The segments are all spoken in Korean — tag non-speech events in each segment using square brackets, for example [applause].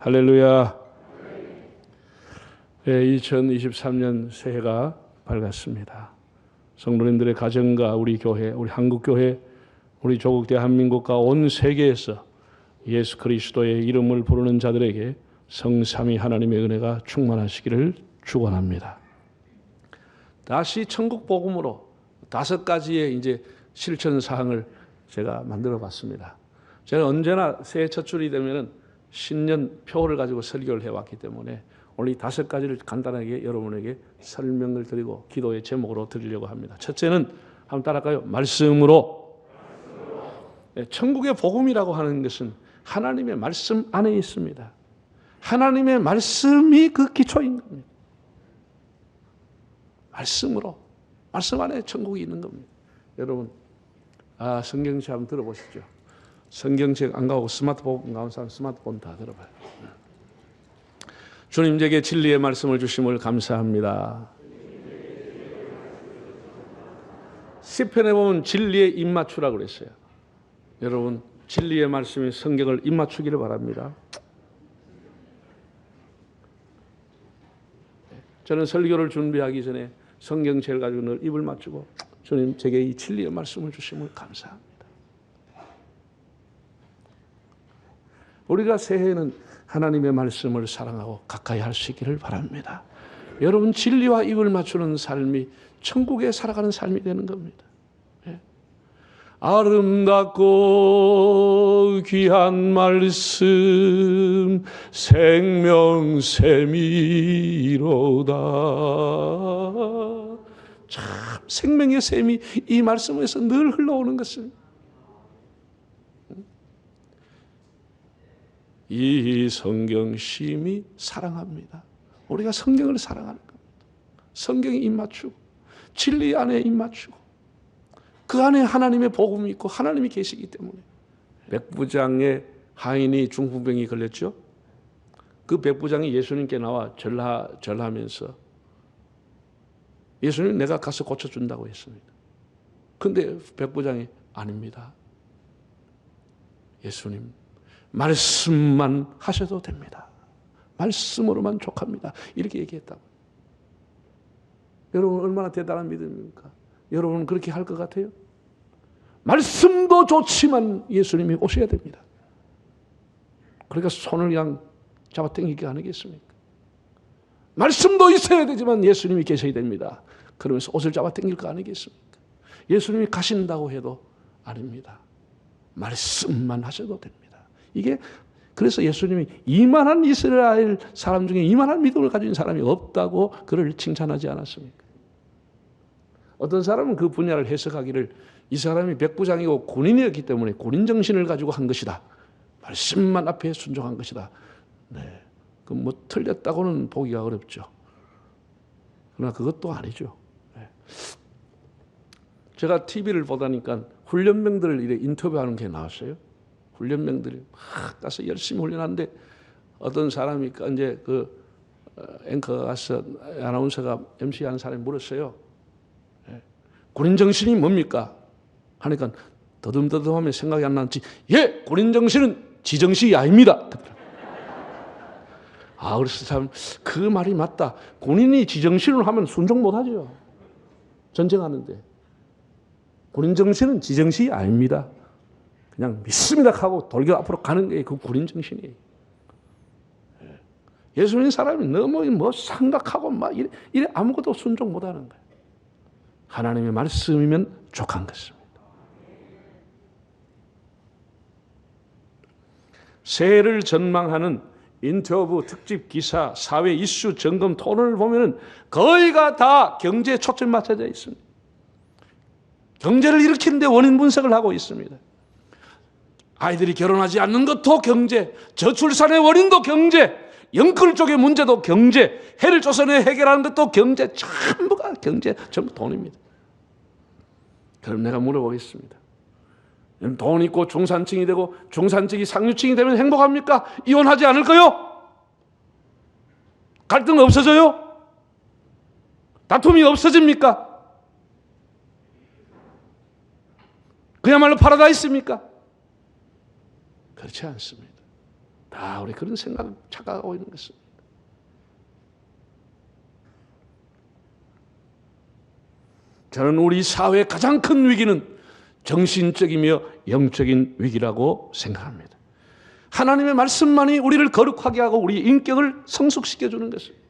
할렐루야. 네, 2023년 새해가 밝았습니다. 성도님들의 가정과 우리 교회, 우리 한국 교회, 우리 조국 대한민국과 온 세계에서 예수 그리스도의 이름을 부르는 자들에게 성삼위 하나님의 은혜가 충만하시기를 축원합니다. 다시 천국 복음으로 다섯 가지의 이제 실천 사항을 제가 만들어 봤습니다. 제가 언제나 새해 첫 줄이 되면은 신년 표를 가지고 설교를 해왔기 때문에 오늘 이 다섯 가지를 간단하게 여러분에게 설명을 드리고 기도의 제목으로 드리려고 합니다. 첫째는 한번 따라할까요? 말씀으로. 네, 천국의 복음이라고 하는 것은 하나님의 말씀 안에 있습니다. 하나님의 말씀이 그 기초인 겁니다. 말씀으로. 말씀 안에 천국이 있는 겁니다. 여러분, 아, 성경책 한번 들어보시죠. 성경책 안 가고 스마트폰 가온 사람 스마트폰 다 들어봐요. 주님 제게 진리의 말씀을 주심을 감사합니다. 시편에 보면 진리의 입맞추라고 그랬어요. 여러분 진리의 말씀이 성경을 입맞추기를 바랍니다. 저는 설교를 준비하기 전에 성경책을 가지고 늘 입을 맞추고 주님 제게 이 진리의 말씀을 주심을 감사합니다. 우리가 새해에는 하나님의 말씀을 사랑하고 가까이 할 수 있기를 바랍니다. 여러분 진리와 입을 맞추는 삶이 천국에 살아가는 삶이 되는 겁니다. 예. 아름답고 귀한 말씀 생명샘이로다. 참 생명의 샘이 이 말씀에서 늘 흘러오는 것입니다. 이 성경 심히 사랑합니다. 우리가 성경을 사랑하는 겁니다. 성경에 입맞추고 진리 안에 입맞추고 그 안에 하나님의 복음이 있고 하나님이 계시기 때문에 백부장의 하인이 중풍병이 걸렸죠. 그 백부장이 예수님께 나와 절하 절하면서 예수님 내가 가서 고쳐준다고 했습니다. 근데 백부장이 아닙니다. 예수님 말씀만 하셔도 됩니다. 말씀으로만 족합니다. 이렇게 얘기했다고. 여러분 얼마나 대단한 믿음입니까? 여러분 그렇게 할 것 같아요? 말씀도 좋지만 예수님이 오셔야 됩니다. 그러니까 손을 그냥 잡아당기게 아니겠습니까? 말씀도 있어야 되지만 예수님이 계셔야 됩니다. 그러면서 옷을 잡아당길 거 아니겠습니까? 예수님이 가신다고 해도 아닙니다. 말씀만 하셔도 됩니다. 이게 그래서 예수님이 이만한 이스라엘 사람 중에 이만한 믿음을 가진 사람이 없다고 그를 칭찬하지 않았습니까? 어떤 사람은 그 분야를 해석하기를 이 사람이 백부장이고 군인이었기 때문에 군인 정신을 가지고 한 것이다. 말씀만 앞에 순종한 것이다. 네. 그뭐 틀렸다고는 보기가 어렵죠. 그러나 그것도 아니죠. 네. 제가 TV를 보다니까 훈련병들을 인터뷰하는 게 나왔어요. 훈련병들이 막 가서 열심히 훈련하는데 어떤 사람이 이제 그 어, 앵커가 가서 아나운서가 MC하는 사람이 물었어요. 예. 군인 정신이 뭡니까? 하니까 더듬더듬하면 생각이 안 나는지 예, 군인 정신은 지정신이 아닙니다. [laughs] 아, 그래서 참 그 말이 맞다. 군인이 지정신을 하면 순종 못하죠. 전쟁하는데 군인 정신은 지정신이 아닙니다. 그냥 믿습니다 하고 돌겨 앞으로 가는 게 그 군인 정신이에요. 예. 예수님 사람이 너무 뭐 생각하고 막 이래, 이래 아무것도 순종 못 하는 거예요. 하나님의 말씀이면 족한 것입니다. 새해를 전망하는 인터뷰, 특집 기사, 사회 이슈 점검 토론을 보면은 거의가 다 경제에 초점 맞춰져 있습니다. 경제를 일으키는데 원인 분석을 하고 있습니다. 아이들이 결혼하지 않는 것도 경제, 저출산의 원인도 경제, 영끌 쪽의 문제도 경제, 해를 조선에 해결하는 것도 경제, 전부가 경제, 전부 돈입니다. 그럼 내가 물어보겠습니다. 돈 있고 중산층이 되고 중산층이 상류층이 되면 행복합니까? 이혼하지 않을까요? 갈등 없어져요? 다툼이 없어집니까? 그야말로 파라다이스입니까? 그렇지 않습니다. 다 우리 그런 생각 착각하고 있는 것입니다. 저는 우리 사회의 가장 큰 위기는 정신적이며 영적인 위기라고 생각합니다. 하나님의 말씀만이 우리를 거룩하게 하고 우리 인격을 성숙시켜 주는 것입니다.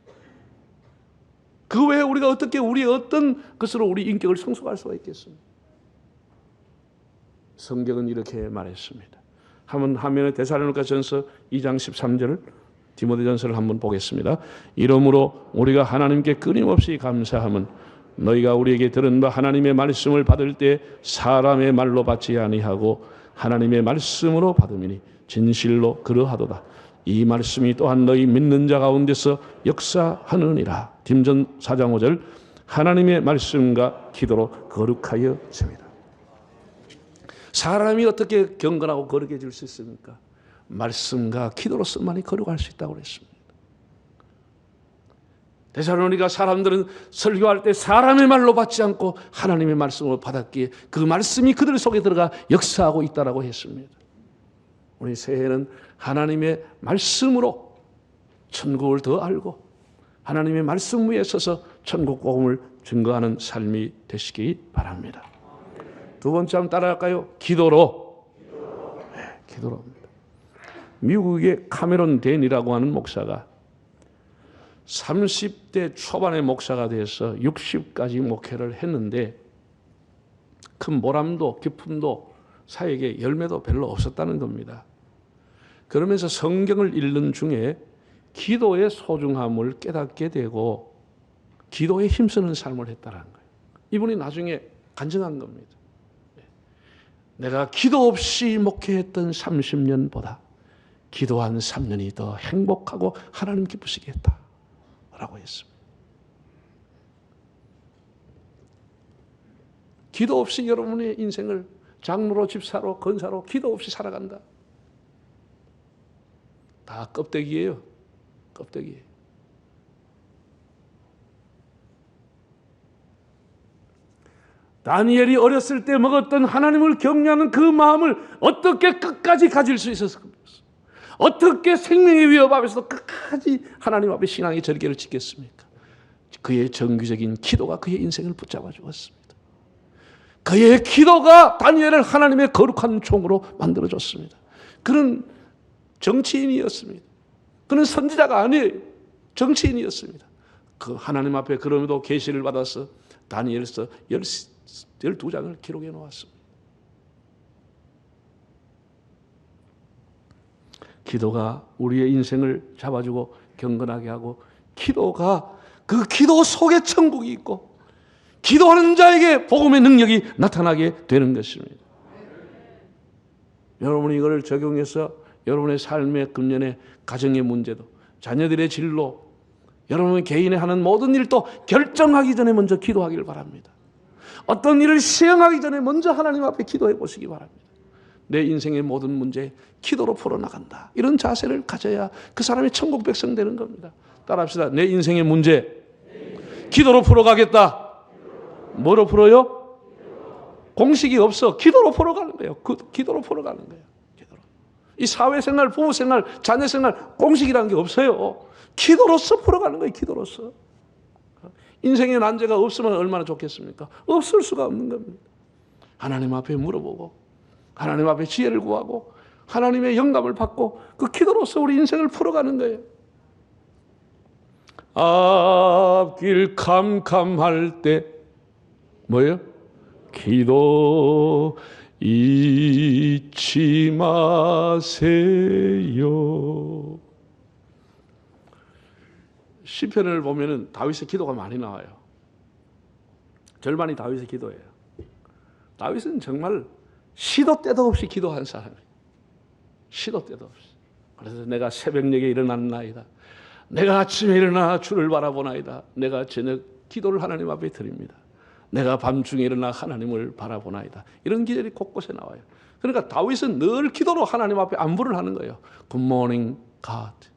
그 외에 우리가 어떻게 우리 어떤 것으로 우리 인격을 성숙할 수가 있겠습니까? 성경은 이렇게 말했습니다. 한번 화면에 데살로니가 전서 2장 13절 디모데전서를 한번 보겠습니다. 이러므로 우리가 하나님께 끊임없이 감사함은 너희가 우리에게 들은 바 하나님의 말씀을 받을 때 사람의 말로 받지 아니하고 하나님의 말씀으로 받음이니 진실로 그러하도다. 이 말씀이 또한 너희 믿는 자 가운데서 역사하느니라. 딤전 4장 5절 하나님의 말씀과 기도로 거룩하여 집니다. 사람이 어떻게 경건하고 거룩해질 수 있습니까? 말씀과 기도로서만이 거룩할 수 있다고 그랬습니다. 데살로니가 사람들은 설교할 때 사람의 말로 받지 않고 하나님의 말씀으로 받았기에 그 말씀이 그들 속에 들어가 역사하고 있다라고 했습니다. 우리 새해는 하나님의 말씀으로 천국을 더 알고 하나님의 말씀 위에 서서 천국 복음을 증거하는 삶이 되시기 바랍니다. 두 번째 한번 따라갈까요? 기도로. 네, 기도로입니다. 미국의 카메론 댄이라고 하는 목사가 30대 초반의 목사가 돼서 60까지 목회를 했는데 큰 보람도 기쁨도 사에게 열매도 별로 없었다는 겁니다. 그러면서 성경을 읽는 중에 기도의 소중함을 깨닫게 되고 기도에 힘쓰는 삶을 했다는 거예요. 이분이 나중에 간증한 겁니다. 내가 기도 없이 목회했던 30년보다 기도한 3년이 더 행복하고 하나님 기쁘시게 했다. 라고 했습니다. 기도 없이 여러분의 인생을 장로로 집사로 건사로 기도 없이 살아간다. 다 껍데기예요. 껍데기. 다니엘이 어렸을 때 먹었던 하나님을 경외하는 그 마음을 어떻게 끝까지 가질 수 있었을까? 어떻게 생명의 위협 앞에서 끝까지 하나님 앞에 신앙의 절개를 지켰습니까? 그의 정규적인 기도가 그의 인생을 붙잡아 주었습니다. 그의 기도가 다니엘을 하나님의 거룩한 종으로 만들어 줬습니다. 그는 정치인이었습니다. 그는 선지자가 아니에요. 정치인이었습니다. 그 하나님 앞에 그럼에도 계시를 받아서 다니엘서 12장을 기록해 놓았습니다. 기도가 우리의 인생을 잡아주고 경건하게 하고 기도가 그 기도 속에 천국이 있고 기도하는 자에게 복음의 능력이 나타나게 되는 것입니다. 여러분이 이걸 적용해서 여러분의 삶의 금년의 가정의 문제도 자녀들의 진로 여러분 개인의 하는 모든 일도 결정하기 전에 먼저 기도하기를 바랍니다. 어떤 일을 시행하기 전에 먼저 하나님 앞에 기도해 보시기 바랍니다. 내 인생의 모든 문제 기도로 풀어나간다. 이런 자세를 가져야 그 사람이 천국 백성 되는 겁니다. 따라합시다. 내 인생의 문제 기도로 풀어가겠다. 뭐로 풀어요? 공식이 없어. 기도로 풀어가는 거예요. 그, 기도로 풀어가는 거예요. 기도로. 이 사회생활, 부부생활, 자녀생활 공식이라는 게 없어요. 기도로서 풀어가는 거예요. 기도로서. 인생의 난제가 없으면 얼마나 좋겠습니까? 없을 수가 없는 겁니다. 하나님 앞에 물어보고 하나님 앞에 지혜를 구하고 하나님의 영감을 받고 그 기도로서 우리 인생을 풀어가는 거예요. 앞길 캄캄할 때 뭐예요? 기도 잊지 마세요. 시편을 보면은 다윗의 기도가 많이 나와요. 절반이 다윗의 기도예요. 다윗은 정말 시도 때도 없이 기도한 사람이에요. 시도 때도 없이. 그래서 내가 새벽녘에 일어났나이다. 내가 아침에 일어나 주를 바라보나이다. 내가 저녁 기도를 하나님 앞에 드립니다. 내가 밤중에 일어나 하나님을 바라보나이다. 이런 기절이 곳곳에 나와요. 그러니까 다윗은 늘 기도로 하나님 앞에 안부를 하는 거예요. Good morning, God.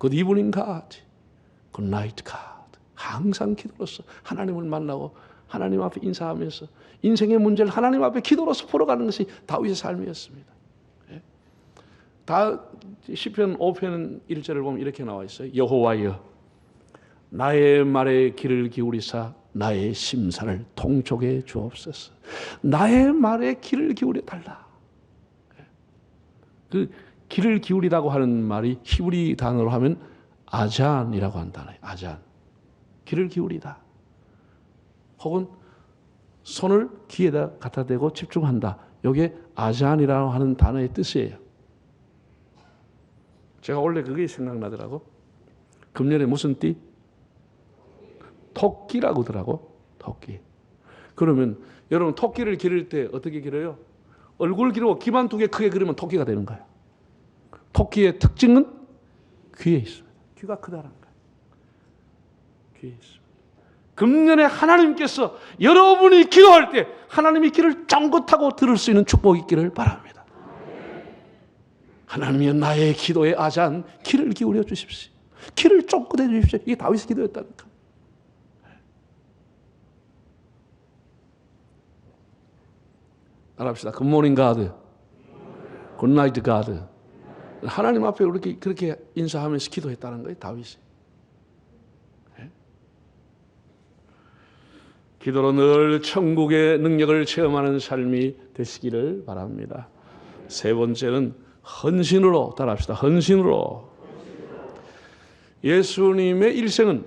Good evening, God. Good night, God. 항상 기도로서 하나님을 만나고 하나님 앞에 인사하면서 인생의 문제를 하나님 앞에 기도로서 풀어가는 것이 다윗의 삶이었습니다. 예? 다 시편 5편 1절을 보면 이렇게 나와 있어요. 여호와여 나의 말에 귀를 기울이사 나의 심사를 통촉해 주옵소서. 나의 말에 귀를 기울여 달라. 그 귀를 기울이라고 하는 말이 히브리 단어로 하면 아잔이라고 단어예요. 아잔. 귀를 기울이다. 혹은 손을 귀에다 갖다 대고 집중한다. 이게 아잔이라고 하는 단어의 뜻이에요. 제가 원래 그게 생각나더라고. 금년에 무슨 띠? 토끼라고 하더라고. 토끼. 그러면 여러분 토끼를 기를 때 어떻게 기려요? 얼굴 기르고 귀만 두 개 크게 그리면 토끼가 되는 거예요. 토끼의 특징은 귀에 있습니다. 귀가 크다는 거예요. 귀에 있습니다. 금년에 하나님께서 여러분이 기도할 때 하나님이 귀를 쫑긋하고 들을 수 있는 축복이 있기를 바랍니다. 하나님이 나의 기도에 아잔 귀를 기울여 주십시오. 귀를 쫑긋해 주십시오. 이게 다윗의 기도였다니까. 따라합시다. 굿모닝 가드. 굿나이트 가드. 하나님 앞에 그렇게 그렇게 인사하면서 기도했다는 거예요, 다윗이. 네? 기도로 늘 천국의 능력을 체험하는 삶이 되시기를 바랍니다. 세 번째는 헌신으로 따라합시다. 헌신으로. 예수님의 일생은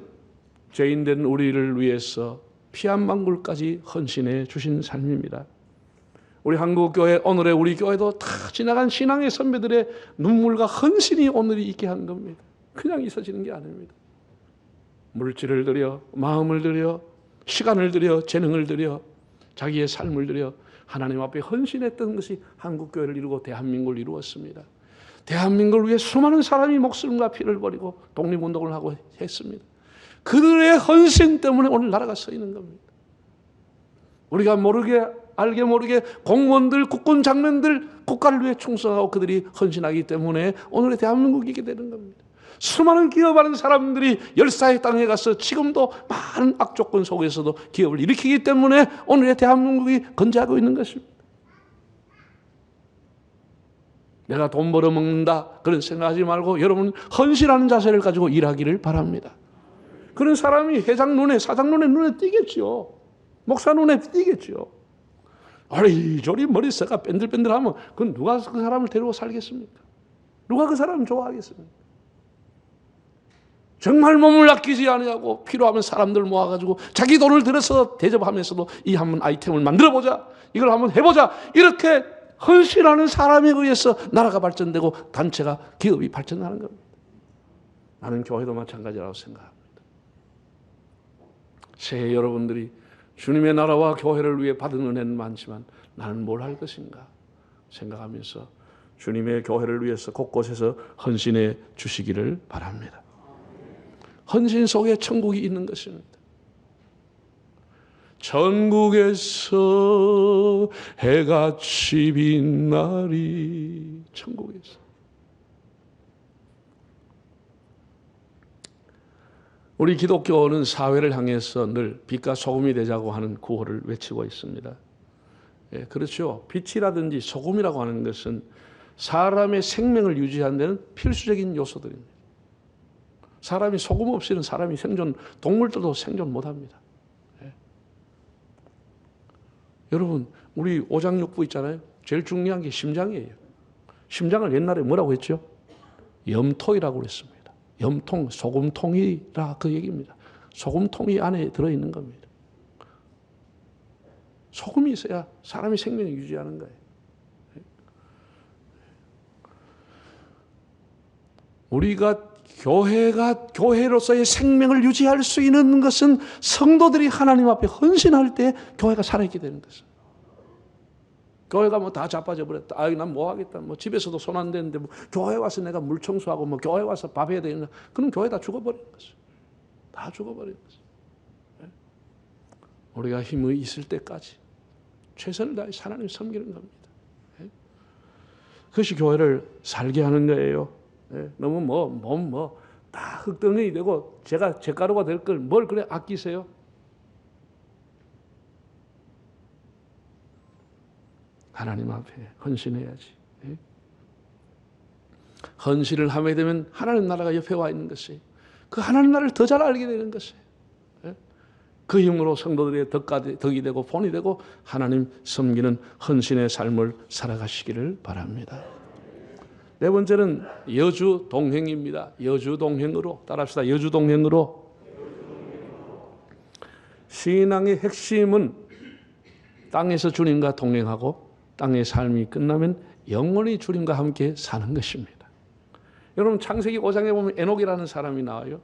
죄인된 우리를 위해서 피한 방울까지 헌신해 주신 삶입니다. 우리 한국 교회 오늘의 우리 교회도 다 지나간 신앙의 선배들의 눈물과 헌신이 오늘이 있게 한 겁니다. 그냥 있어지는 게 아닙니다. 물질을 들여 마음을 들여 시간을 들여 재능을 들여 자기의 삶을 들여 하나님 앞에 헌신했던 것이 한국 교회를 이루고 대한민국을 이루었습니다. 대한민국을 위해 수많은 사람이 목숨과 피를 버리고 독립운동을 하고 했습니다. 그들의 헌신 때문에 오늘 나라가 서 있는 겁니다. 우리가 모르게 알게 모르게 공무원들, 국군 장면들 국가를 위해 충성하고 그들이 헌신하기 때문에 오늘의 대한민국이 있게 되는 겁니다. 수많은 기업하는 사람들이 열사의 땅에 가서 지금도 많은 악조건 속에서도 기업을 일으키기 때문에 오늘의 대한민국이 건재하고 있는 것입니다. 내가 돈 벌어 먹는다 그런 생각하지 말고 여러분 헌신하는 자세를 가지고 일하기를 바랍니다. 그런 사람이 회장 눈에 사장 눈에 눈에 띄겠죠. 목사 눈에 띄겠죠. 아리저리 머리새가 뺀들뺀들하면 그 누가 그 사람을 데리고 살겠습니까? 누가 그 사람을 좋아하겠습니까? 정말 몸을 아끼지 아니하고 필요하면 사람들 모아가지고 자기 돈을 들여서 대접하면서도 이 한번 아이템을 만들어보자 이걸 한번 해보자 이렇게 헌신하는 사람에 의해서 나라가 발전되고 단체가 기업이 발전하는 겁니다. 나는 교회도 마찬가지라고 생각합니다. 새해 여러분들이 주님의 나라와 교회를 위해 받은 은혜는 많지만 나는 뭘 할 것인가 생각하면서 주님의 교회를 위해서 곳곳에서 헌신해 주시기를 바랍니다. 헌신 속에 천국이 있는 것입니다. 천국에서 해같이 빛나리 천국에서 우리 기독교는 사회를 향해서 늘 빛과 소금이 되자고 하는 구호를 외치고 있습니다. 예, 그렇죠. 빛이라든지 소금이라고 하는 것은 사람의 생명을 유지하는 데는 필수적인 요소들입니다. 사람이 소금 없이는 사람이 생존, 동물들도 생존 못 합니다. 예. 여러분, 우리 오장육부 있잖아요. 제일 중요한 게 심장이에요. 심장을 옛날에 뭐라고 했죠? 염토이라고 그랬습니다. 염통, 소금통이라 그 얘기입니다. 소금통이 안에 들어있는 겁니다. 소금이 있어야 사람이 생명을 유지하는 거예요. 우리가 교회가 교회로서의 생명을 유지할 수 있는 것은 성도들이 하나님 앞에 헌신할 때 교회가 살아있게 되는 것입니다. 교회가 뭐다 자빠져 버렸다. 아, 난뭐 하겠다. 뭐 집에서도 손 안 대는데 뭐 교회 와서 내가 물 청소하고 뭐 교회 와서 밥 해야 되나. 그럼 교회 다 죽어버리는 거죠. 다 죽어버리는 거죠. 네? 우리가 힘이 있을 때까지 최선을 다해 하나님 섬기는 겁니다. 네? 그것이 교회를 살게 하는 거예요. 네? 너무 뭐, 몸 뭐, 다 흙덩이 되고 제가 제 가루가 될 걸 뭘 그래 아끼세요? 하나님 앞에 헌신해야지. 예? 헌신을 하게 되면 하나님 나라가 옆에 와 있는 것이 그 하나님 나라를 더 잘 알게 되는 것이 예? 그 힘으로 성도들의 덕가, 덕이 되고 본이 되고 하나님 섬기는 헌신의 삶을 살아가시기를 바랍니다. 네 번째는 여주 동행입니다. 여주 동행으로 따라합시다. 여주 동행으로 신앙의 핵심은 땅에서 주님과 동행하고 땅의 삶이 끝나면 영원히 주님과 함께 사는 것입니다. 여러분 창세기 5장에 보면 에녹이라는 사람이 나와요.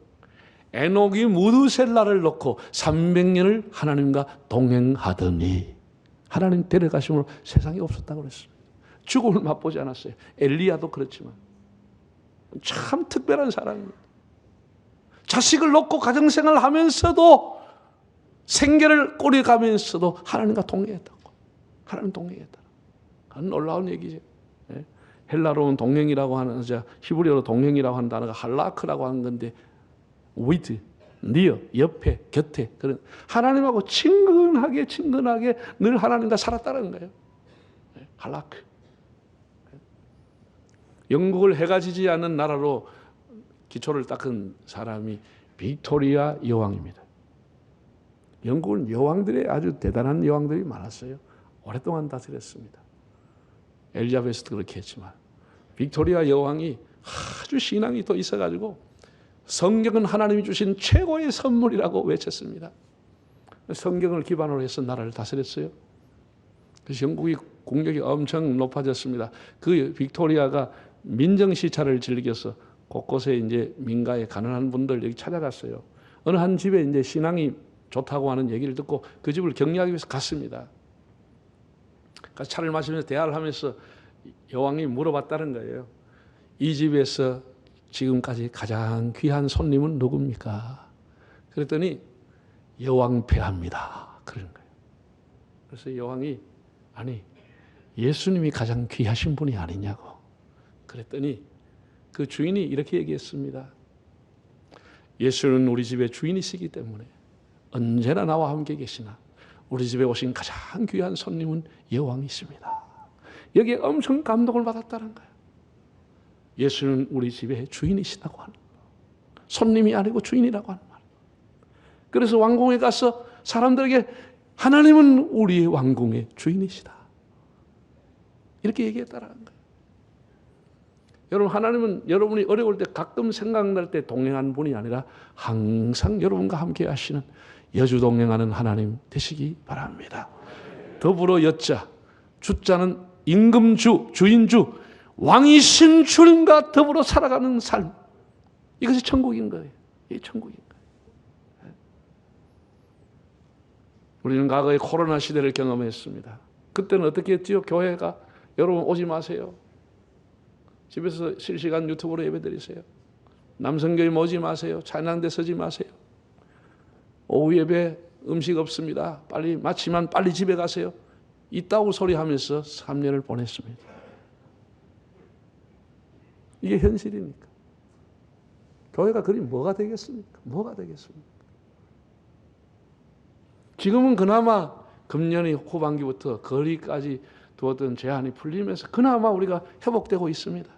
에녹이 무드셀라를 놓고 300년을 하나님과 동행하더니 하나님 데려가심으로 세상이 없었다고 그랬습니다. 죽음을 맛보지 않았어요. 엘리야도 그렇지만 참 특별한 사람입니다. 자식을 놓고 가정생활을 하면서도 생계를 꾸려가면서도 하나님과 동행했다고. 하나님 동행했다. 놀라운 얘기죠. 예? 헬라로는 동행이라고 하는 자 히브리어로 동행이라고 하는 단어가 할라크라고 하는 건데 위드, 니어, 옆에, 곁에 그런 하나님하고 친근하게 친근하게 늘 하나님과 살았다는 거예요. 예? 할라크. 영국을 해가 지지 않는 나라로 기초를 닦은 사람이 빅토리아 여왕입니다. 영국은 여왕들의 아주 대단한 여왕들이 많았어요. 오랫동안 다스렸습니다. 엘리자베스도 그렇게 했지만 빅토리아 여왕이 아주 신앙이 더 있어가지고 성경은 하나님이 주신 최고의 선물이라고 외쳤습니다. 성경을 기반으로 해서 나라를 다스렸어요. 그래서 영국이 국력이 엄청 높아졌습니다. 그 빅토리아가 민정시찰을 즐겨서 곳곳에 이제 민가에 가난한 분들 여기 찾아갔어요. 어느 한 집에 이제 신앙이 좋다고 하는 얘기를 듣고 그 집을 격려하기 위해서 갔습니다. 가서 차를 마시면서 대화를 하면서 여왕이 물어봤다는 거예요. 이 집에서 지금까지 가장 귀한 손님은 누굽니까? 그랬더니 여왕 폐하입니다. 그런 거예요. 그래서 여왕이 아니 예수님이 가장 귀하신 분이 아니냐고. 그랬더니 그 주인이 이렇게 얘기했습니다. 예수는 우리 집의 주인이시기 때문에 언제나 나와 함께 계시나 우리 집에 오신 가장 귀한 손님은 여왕이십니다. 여기에 엄청 감동을 받았다는 거예요. 예수는 우리 집의 주인이시다고 하는 거예요. 손님이 아니고 주인이라고 하는 말. 그래서 왕궁에 가서 사람들에게 하나님은 우리의 왕궁의 주인이시다. 이렇게 얘기했다라는 거예요. 여러분 하나님은 여러분이 어려울 때 가끔 생각날 때 동행하는 분이 아니라 항상 여러분과 함께 하시는 여주 동행하는 하나님 되시기 바랍니다. 더불어 여자 주자는 임금주 주인주 왕이신 주님과 더불어 살아가는 삶 이것이 천국인 거예요. 이 천국인 거예요. 우리는 과거에 코로나 시대를 경험했습니다. 그때는 어떻게 했지요? 교회가 여러분 오지 마세요. 집에서 실시간 유튜브로 예배드리세요. 남성교회 모지 마세요. 찬양대 서지 마세요. 오후 예배 음식 없습니다. 빨리 마치면 빨리 집에 가세요. 있다고 소리하면서 3년을 보냈습니다. 이게 현실이니까. 교회가 그리 뭐가 되겠습니까? 뭐가 되겠습니까? 지금은 그나마 금년의 후반기부터 거리까지 두었던 제한이 풀리면서 그나마 우리가 회복되고 있습니다.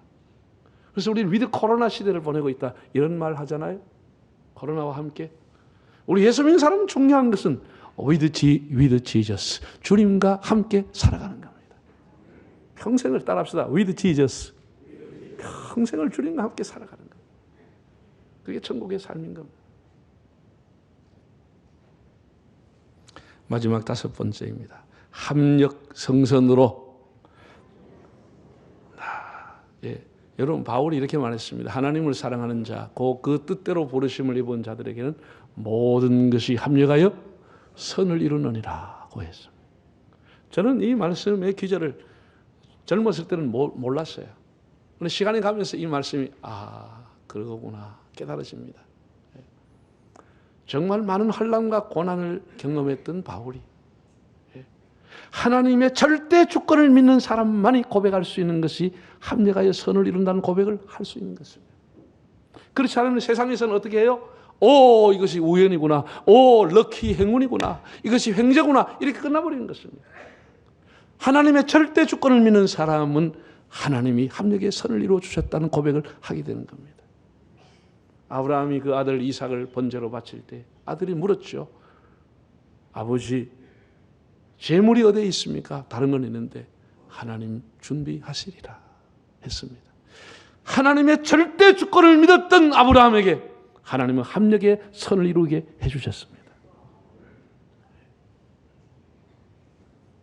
그래서 우리 위드 코로나 시대를 보내고 있다. 이런 말 하잖아요. 코로나와 함께. 우리 예수 믿는 사람은 중요한 것은 with, G, with Jesus. 주님과 함께 살아가는 겁니다. 평생을 따라합시다. with Jesus. 평생을 주님과 함께 살아가는 겁니다. 그게 천국의 삶인 겁니다. 마지막 다섯 번째입니다. 합력 성선으로 아, 예. 여러분 바울이 이렇게 말했습니다. 하나님을 사랑하는 자, 그 뜻대로 부르심을 입은 자들에게는 모든 것이 합력하여 선을 이루느니라고 했습니다. 저는 이 말씀의 기절을 젊었을 때는 몰랐어요. 근데 시간이 가면서 이 말씀이 아 그러구나 깨달아집니다. 정말 많은 환란과 고난을 경험했던 바울이 하나님의 절대 주권을 믿는 사람만이 고백할 수 있는 것이 합력하여 선을 이룬다는 고백을 할 수 있는 것입니다. 그렇지 않으면 세상에서는 어떻게 해요? 오, 이것이 우연이구나. 오, 럭키 행운이구나. 이것이 횡재구나. 이렇게 끝나버리는 것입니다. 하나님의 절대 주권을 믿는 사람은 하나님이 합력의 선을 이루어 주셨다는 고백을 하게 되는 겁니다. 아브라함이 그 아들 이삭을 번제로 바칠 때 아들이 물었죠. 아버지, 재물이 어디에 있습니까? 다른 건 있는데 하나님 준비하시리라 했습니다. 하나님의 절대 주권을 믿었던 아브라함에게 하나님은 합력의 선을 이루게 해주셨습니다.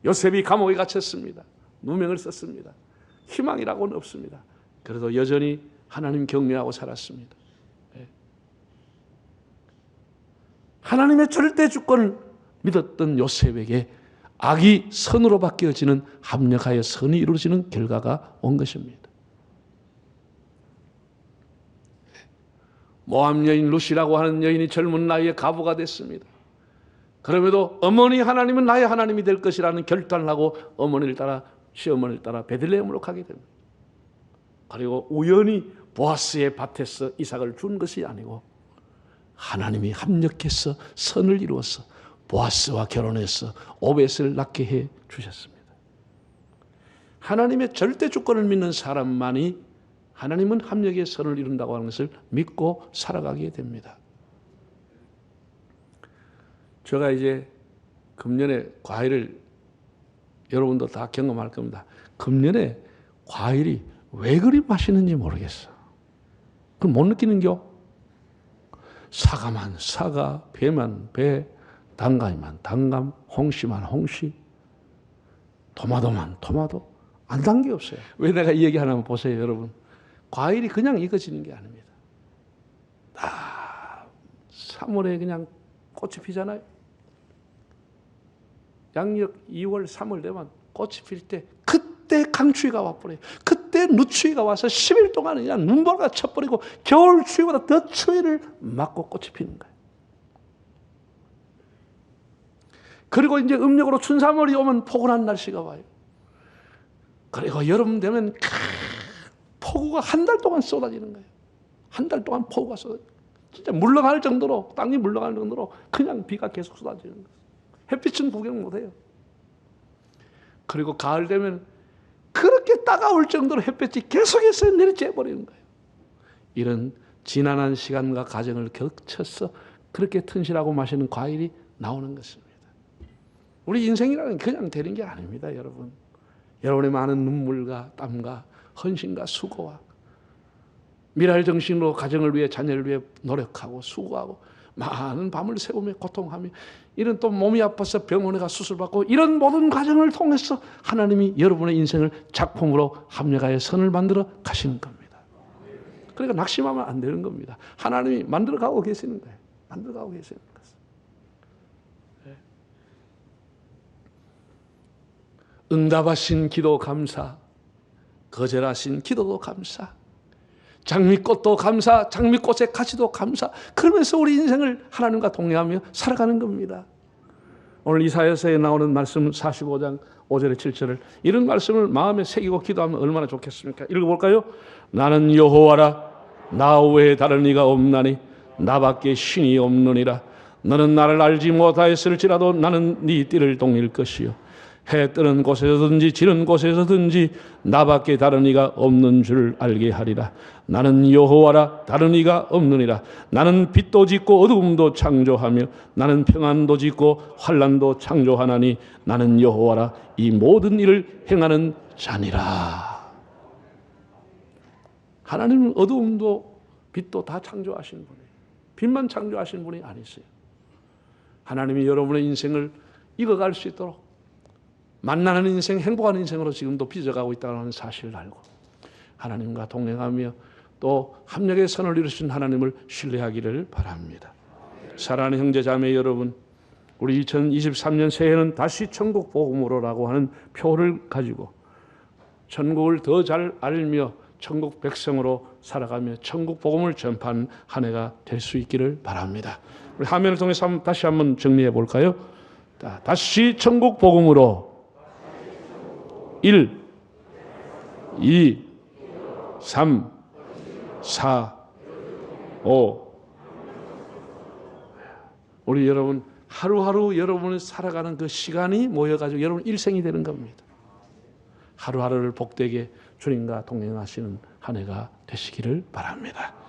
요셉이 감옥에 갇혔습니다. 누명을 썼습니다. 희망이라고는 없습니다. 그래도 여전히 하나님 경외하고 살았습니다. 예. 하나님의 절대 주권을 믿었던 요셉에게 악이 선으로 바뀌어지는 합력하여 선이 이루어지는 결과가 온 것입니다. 모함 여인 루시라고 하는 여인이 젊은 나이에 가부가 됐습니다. 그럼에도 어머니 하나님은 나의 하나님이 될 것이라는 결단을 하고 어머니를 따라 시어머니를 따라 베들레헴으로 가게 됩니다. 그리고 우연히 보아스의 밭에서 이삭을 준 것이 아니고 하나님이 합력해서 선을 이루어서 보아스와 결혼해서 오벳을 낳게 해 주셨습니다. 하나님의 절대 주권을 믿는 사람만이 하나님은 합력의 선을 이룬다고 하는 것을 믿고 살아가게 됩니다. 제가 이제 금년에 과일을 여러분도 다 경험할 겁니다. 금년에 과일이 왜 그리 맛있는지 모르겠어. 그걸 못 느끼는겨? 사과만 사과, 배만 배, 단감이만 단감, 홍시만 홍시, 토마토만 토마토. 안 단 게 없어요. 왜 내가 이 얘기 하나만 보세요, 여러분. 과일이 그냥 익어지는 게 아닙니다. 다 3월에 그냥 꽃이 피잖아요. 양력 2월, 3월 되면 꽃이 필 때 그때 강추위가 와버려요. 그때 누추위가 와서 10일 동안 그냥 눈보라가 쳐버리고 겨울 추위보다 더 추위를 맞고 꽃이 피는 거예요. 그리고 이제 음력으로 춘삼월이 오면 포근한 날씨가 와요. 그리고 여름 되면 폭우가 한 달 동안 쏟아지는 거예요. 한 달 동안 폭우가 쏟아. 진짜 물러갈 정도로 땅이 물러갈 정도로 그냥 비가 계속 쏟아지는 거예요. 햇빛은 구경 못 해요. 그리고 가을 되면 그렇게 따가울 정도로 햇빛이 계속해서 내리쬐 버리는 거예요. 이런 지난한 시간과 과정을 거쳐서 그렇게 튼실하고 마시는 과일이 나오는 것입니다. 우리 인생이라는 그냥 되는 게 아닙니다, 여러분. 여러분의 많은 눈물과 땀과 헌신과 수고와 미랄 정신으로 가정을 위해 자녀를 위해 노력하고 수고하고 많은 밤을 새우며 고통하며 이런 또 몸이 아파서 병원에 가 수술받고 이런 모든 과정을 통해서 하나님이 여러분의 인생을 작품으로 합력하여 선을 만들어 가시는 겁니다. 그러니까 낙심하면 안 되는 겁니다. 하나님이 만들어 가고 계시는 거예요. 만들어 가고 계시는 거예요. 응답하신 기도 감사, 거절하신 기도도 감사, 장미꽃도 감사, 장미꽃의 가지도 감사. 그러면서 우리 인생을 하나님과 동행하며 살아가는 겁니다. 오늘 이사야서에 나오는 말씀 45장 5절에 7절을 이런 말씀을 마음에 새기고 기도하면 얼마나 좋겠습니까? 읽어볼까요? 나는 여호와라 나 외에 다른 이가 없나니 나밖에 신이 없느니라 너는 나를 알지 못하였을지라도 나는 네 띠를 동일 것이요 해 뜨는 곳에서든지 지는 곳에서든지 나밖에 다른 이가 없는 줄 알게 하리라. 나는 여호와라 다른 이가 없느니라. 나는 빛도 짓고 어두움도 창조하며 나는 평안도 짓고 환란도 창조하나니 나는 여호와라 이 모든 일을 행하는 자니라. 하나님은 어두움도 빛도 다 창조하신 분이에요. 빛만 창조하신 분이 아니세요. 하나님이 여러분의 인생을 이어갈 수 있도록 만나는 인생, 행복한 인생으로 지금도 빚어가고 있다는 사실을 알고 하나님과 동행하며 또 합력의 선을 이루신 하나님을 신뢰하기를 바랍니다. 사랑하는 형제 자매 여러분, 우리 2023년 새해는 다시 천국 복음으로라고 하는 표를 가지고 천국을 더 잘 알며 천국 백성으로 살아가며 천국 복음을 전파한 한 해가 될 수 있기를 바랍니다. 우리 화면을 통해서 다시 한번 정리해 볼까요? 다시 천국 복음으로 1, 2, 3, 4, 5. 우리 여러분 하루하루 여러분이 살아가는 그 시간이 모여가지고 여러분 일생이 되는 겁니다. 하루하루를 복되게 주님과 동행하시는 한 해가 되시기를 바랍니다.